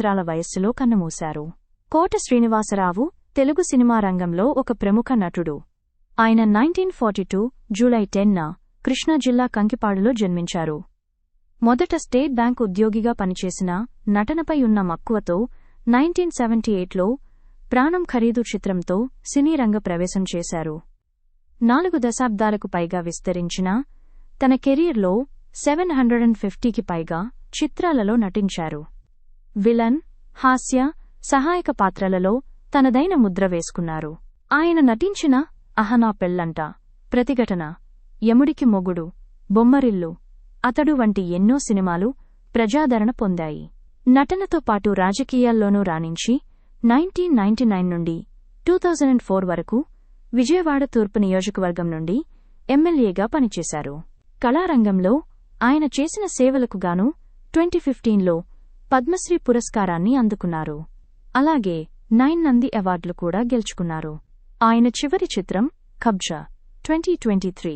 సంవత్సరాల వయస్సులో కన్నుమూశారు. కోట శ్రీనివాసరావు తెలుగు సినిమా రంగంలో ఒక ప్రముఖ నటుడు. ఆయన నైన్టీన్ ఫార్టీ టూ జూలై టెన్న కృష్ణా జిల్లా కంకిపాడులో జన్మించారు. మొదట స్టేట్ బ్యాంక్ ఉద్యోగిగా పనిచేసిన నటనపై ఉన్న మక్కువతో నైన్టీన్ సెవెంటీ ఎయిట్లో ప్రాణం ఖరీదు చిత్రంతో సినీ రంగ ప్రవేశం చేశారు. నాలుగు దశాబ్దాలకు పైగా విస్తరించిన తన కెరీర్లో సెవెన్ హండ్రెడ్ అండ్ ఫిఫ్టీకి పైగా చిత్రాలలో నటించారు. విలన్ హాస్య సహాయక పాత్రలలో తనదైన ముద్ర వేసుకున్నారు. ఆయన నటించిన అహనా పెళ్ళంట ప్రతిఘటన యముడికి మొగుడు బొమ్మరిల్లు అతడు వంటి ఎన్నో సినిమాలు ప్రజాదరణ పొందాయి. నటనతో పాటు రాజకీయాల్లోనూ రాణించి నైన్టీన్ నైన్టీ నైన్ నుండి టూ థౌజండ్ ఫోర్ వరకు విజయవాడ తూర్పు నియోజకవర్గం నుండి ఎమ్మెల్యేగా పనిచేశారు. కళారంగంలో ఆయన చేసిన సేవలకు గాను ట్వంటీ ఫిఫ్టీన్లో పద్మశ్రీ పురస్కారాన్ని అందుకున్నారు. అలాగే నైన్ నంది అవార్డులు కూడా గెలుచుకున్నారు. ఆయన చివరి చిత్రం కబ్జా ట్వంటీ ట్వంటీ త్రీ.